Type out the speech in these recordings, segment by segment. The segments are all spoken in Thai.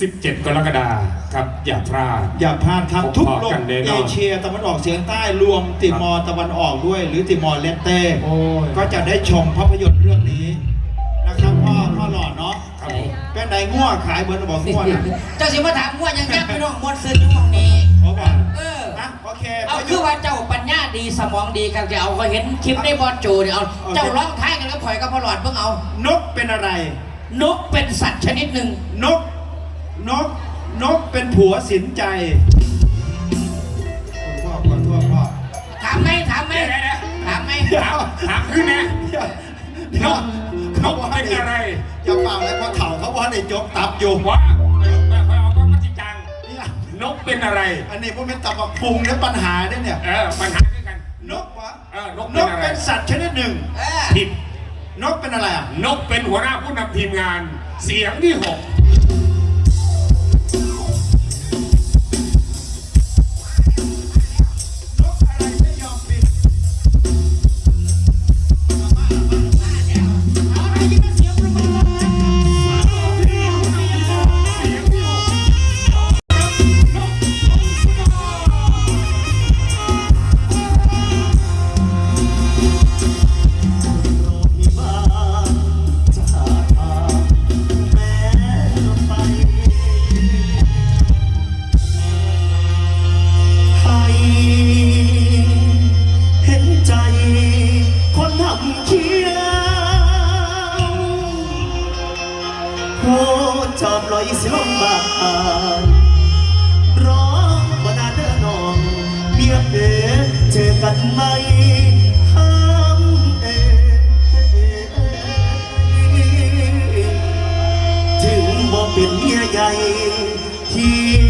17 กรกฎาคมครับ อย่าพลาด อย่าพลาดครับ พบทุกพอโลกักนแน่นอน เอเชียตะวันออกเฉียงใต้รวมติมอร์ตะวันออกด้วย หรือติมอร์เลสเต้โอ้ยก็จะได้ชมภาพยนตร์เรื่องนี้นะครับพ่อพ่อหล่อเนาะครับผมเป็นไหนง่วขายเหมือนบอกง่วนะเจ้าสิมาถามว่ายังยักไปน้องหมดซื้ออยู่หมองนี้เพราะว่าเอออะโอเคเอาคือว่าเจ้าปัญญาดีสมองดีกันจะเอาก็เห็นคลิปในบอลโจเนี่ยเอาเจ้าร้องท้ายกันแล้วข่อยกับพอหลอดเพิ่งเอา นกเป็นอะไร นกเป็นสัตว์ชนิดหนึ่งนก นกนกเป็นผัวสินใจพ่อขอโทษพ่อถามไหมถามไหมเดี๋ยวเดี๋ยวถามไหมถามถามขึ้นนะเดี๋ยวนกนกเป็นอะไรอย่าเปล่าเลยพ่อเถ่าเขาว่าในจกตับอยู่ว่าไม่ไม่ค่อยเอาก็มัจจิจังเนี่ยนกเป็นอะไร อันนี้พวกเป็นตับกับพุงและปัญหาเนี่ยเนี่ย เออ ปัญหาด้วยกัน นกวะเออ นกนเป็นกอะไรเป็นสัตว์ชนิดหนึ่งเออผิด นกเป็นอะไรอะ นกเป็นหัวหน้าผู้นำทีมงาน เสียงที่หก ฉันไม่ห้ามเองถึงบ่เป็นเมียใหญ่ที่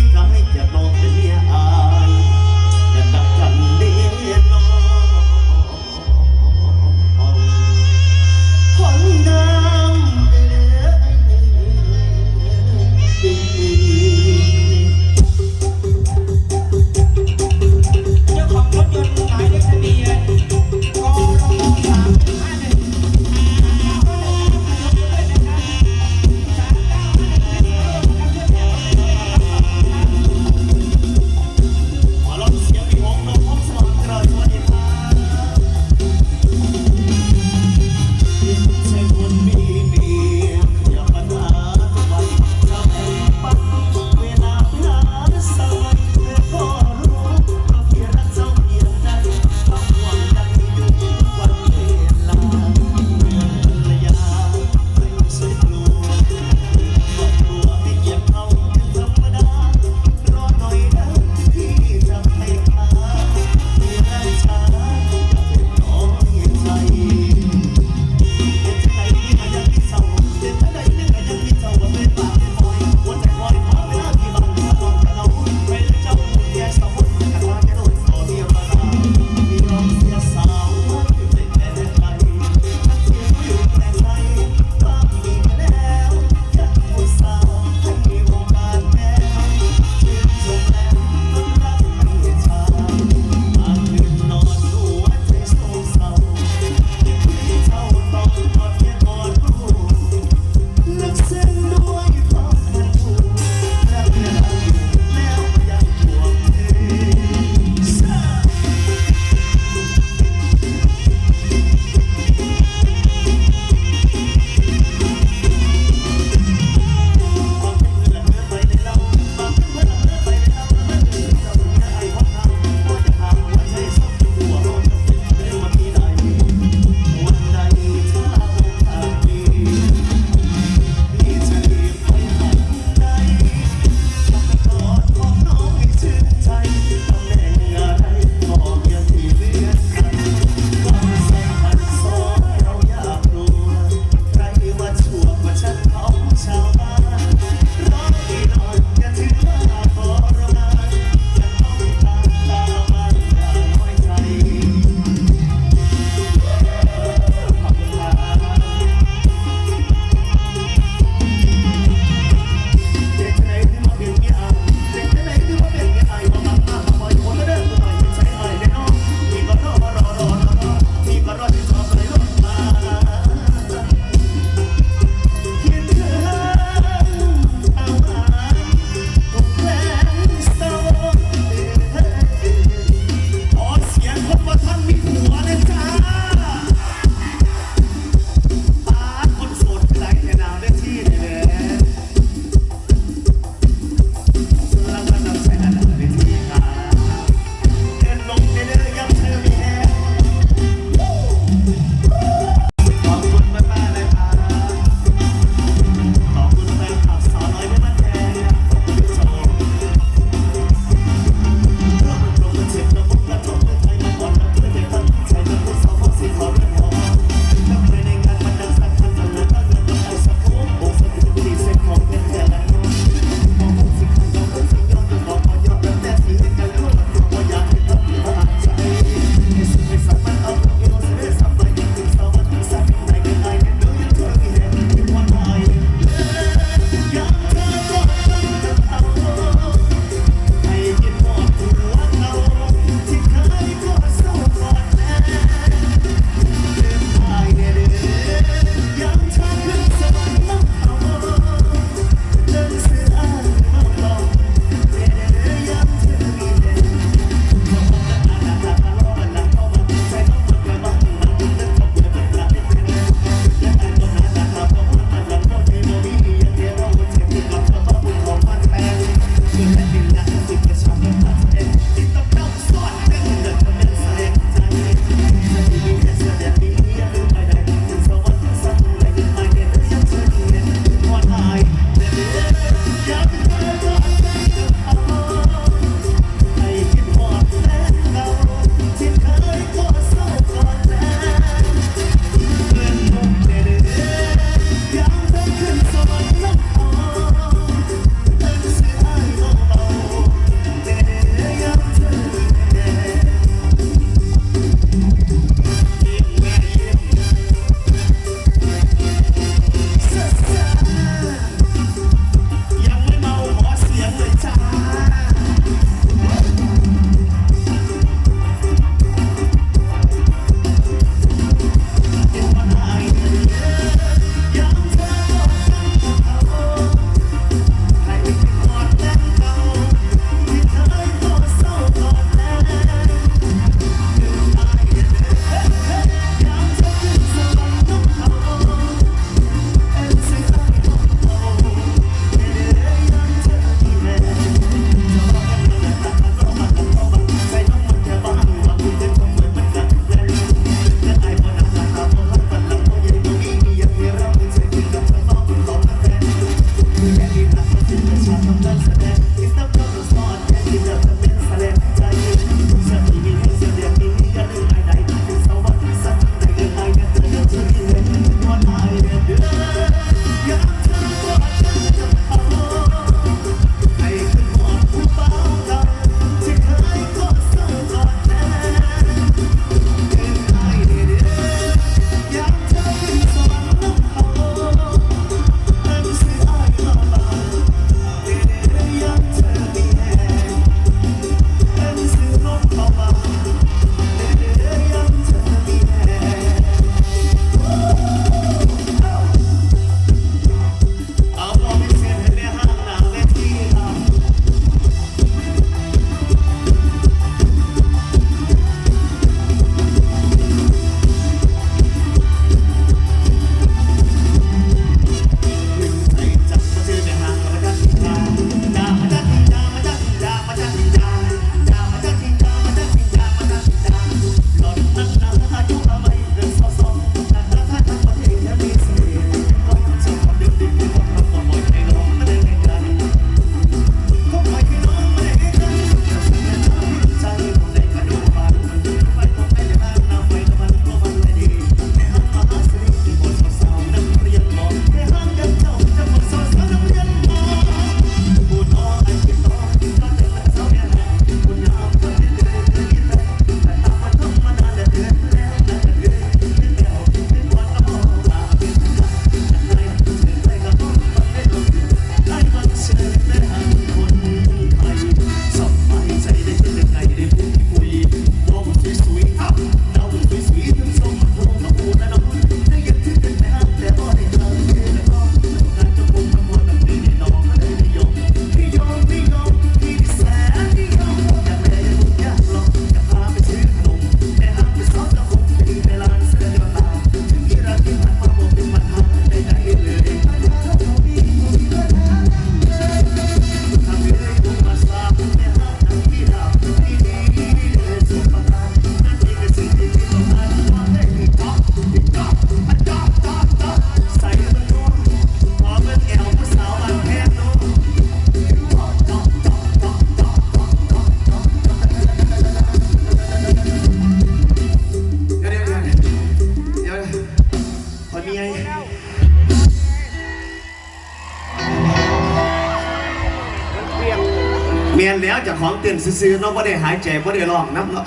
เมียนแล้วจากของเตือนซื้อๆเนาะไม่ได้หายใจไม่ได้ร้องน้ำเนาะ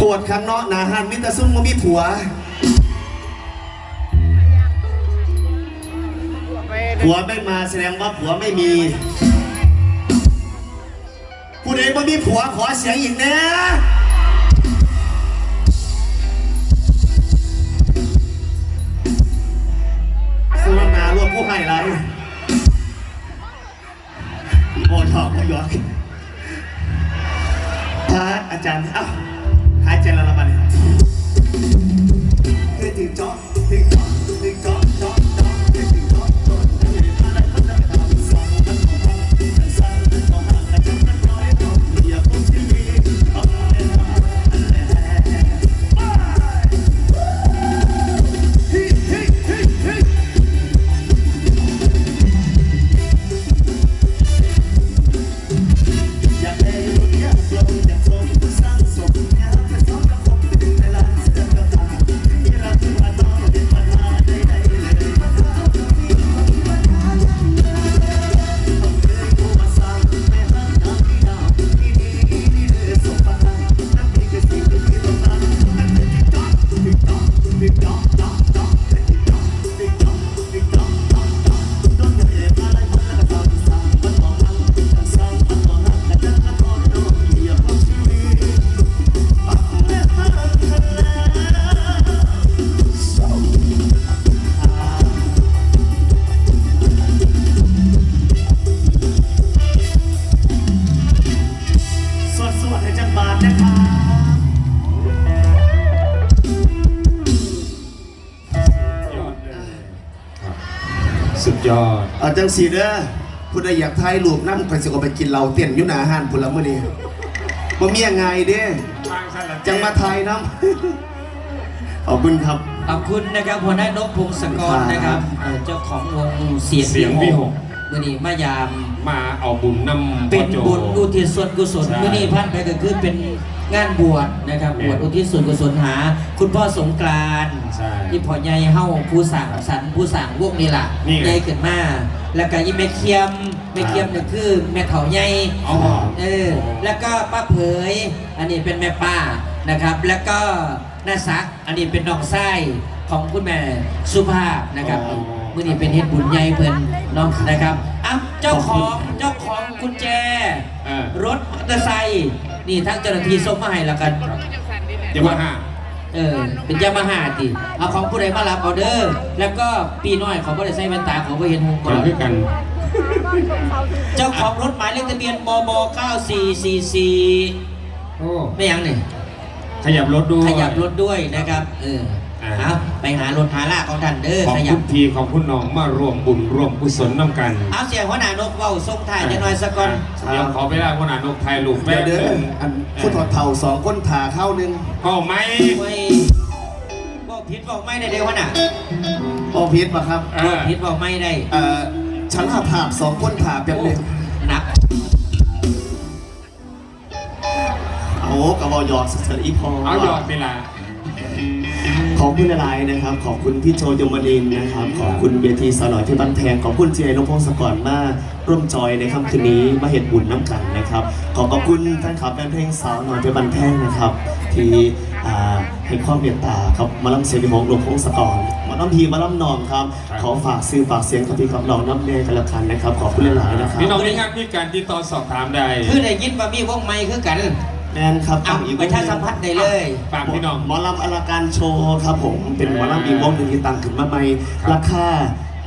ปวดข้างนอกหนาหันมิตรซุ่มก็มีผัวผัวไม่มาแสดงว่าผัวไม่มีผู้ใดบ่มีผัวขอเสียงอีกนะ ระอาจารย์เอ้าห ยอดเอาจังสีเด้อผู้ใดอยากถ่ายรูปนั่งไปสิเอาไปกินเหล้าเต้นอยู่หน้าอาหารพุ่นละมื้อนี้บ่มียังไงเด้ทางสั้นละจังมาถ่ายน้ำขอบคุณครับ ขอบคุณนะครับหัวหน้านกพงศกรนะครับเอ่อเจ้าของวงเสียงเสียงวิหก มื่อนี้มายาม มาเอาบุญนำเป็นพ่อโจ บุญอุทิศส่วนกุศลใช่มื่อนี้พันไปก็คือเป็น งานบวชนะครับแม่บวชอุทิศส่วนกุศลหา คุณพ่อสงกรานต์ใช่ที่พ่อใหญ่เฮาผู้สั่งสรรค์ผู้สั่งวงนี่ล่ะนี่ไง ใหญ่ขึ้นมาแล้วก็ยี่แม่เคียมแม่เคียมเนี่ยคือแม่เฒ่าใหญ่อ๋อ เออแล้วก็ป้าเผย อันนี้เป็นแม่ป้านะครับ แล้วก็น้าซักอันนี้เป็นน้องไส้ของคุณแม่สุภาพนะครับอ๋อ มื่อนี้เป็นเฮ็ดบุญใหญ่เพิ่นเนาะนะครับอะเจ้าของเจ้าของกุญแจ เออรถมอเตอร์ไซค์ นี่ทั้งเจ้าหน้าที่ส่งมาให้แล้วกันอย่ามาห้าเออ เป็นยามาฮ่าติเอาของผู้ใดมารับออเดอร์ แล้วก็ปีน้อยเขาบ่ได้ใส่แว่นตาเขาบ่เห็นหงคก่อนนคือกัน เจ้าของรถหมายเลขทะเบียนบม9444โอ้ไม่ยังนี่ขยับรถด้วย ขยับรถด้วยนะครับ เอออ่า เอาไปหารถหาลากของท่านเด้อขอบขยัคุบณพี่ขอบคุณน้องมารวมบุญรวมกุศลน้ำกันเอาเสียงหัวหน้านกเว้าส่งท้ายจะหน่อยสักก่อนเดี๋ยวขอไปได้ขนาดนกไทยลูกแป๊เดี๋ยวบเด้อนึงอันผู้ถอดเท่าสองคนถ่าเข้าหนึงก็ไหมโอ้ยบอกผิดบอกไม่ได้เด้หัวหน้าโอพีชมาครับเอบอกอผิดบอกไม่ได้เอ่อฉันหาภาพสองคนถ่าแบบหนึงหนักโอ้กระบอกหยอดเสริอีพอเอาหยอดไปละ ขอบคุณอะไรนะครับ ขอบคุณพี่โจยมนินทร์นะครับ ขอบคุณเวทีสาวหน่อยที่บันแพงขอบคุณเจนพงศกรมาร่วมจอยในค่ำคืนนี้มาเห็นบุญน้ำกันนะครับ ขอขอบคุณแฟนคลับแฟนเพลงสาวหน่อยที่บันแพงนะครับ ที่อ่าให้ความเมตตาครับมาล่ำเสียงในมงหลวงพงศกรมาล่ำพีมาล่ำนองครับ ขอฝากซื้อฝากเสียงกับพี่กับน้องน้ำเนยกันละกันนะครับ ขอบคุณหลายๆนะครับพี่น้องมีงานมีการติดต่อสอบถามได้คือได้ยินว่ามีวงไม้คือกัน แมนครับเอาอีกประชาสัมพันธ์ได้เลย ฝากพี่น้องหมอลำอลาการโชว์ครับผมเป็นหมอลำอีกวงหนึ่งที่ตั้งขึ้นมาใหม่ครับราคา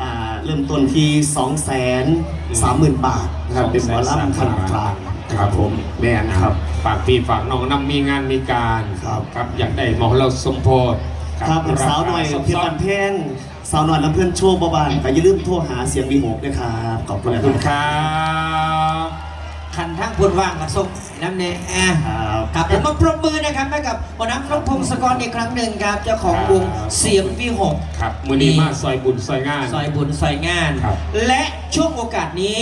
อ่าเริ่มต้นที่2 3 0 0 0 0บาทนะครับเป็นหมอลำขนาดกลางครับผมแมนครับ ฝากพี่ฝากน้องนำมีงานมีการครับครับอยากได้หมอเราสมโพธครับเป็นสาวหน่อยราคาเพียงบันแพงสาวหน่อยลำเพื่อนโชว์บานๆแต่อย่าลืมโทรหาเสียงวีหกนะครับขอบขคุณอบนะคุณคครับ รับคันทั้งพูดว่างกับส่งน้ำแน่อะครับครับผมมาปรบมือนะครับให้กับหัวหน้านกพงศกรอีกครั้งหนึ่งครับเจ้าของวงเสียงวิหกครับมือนี้มาซอยบุญซอยงานซอยบุญซอยงานครับและช่วงโอกาสนี้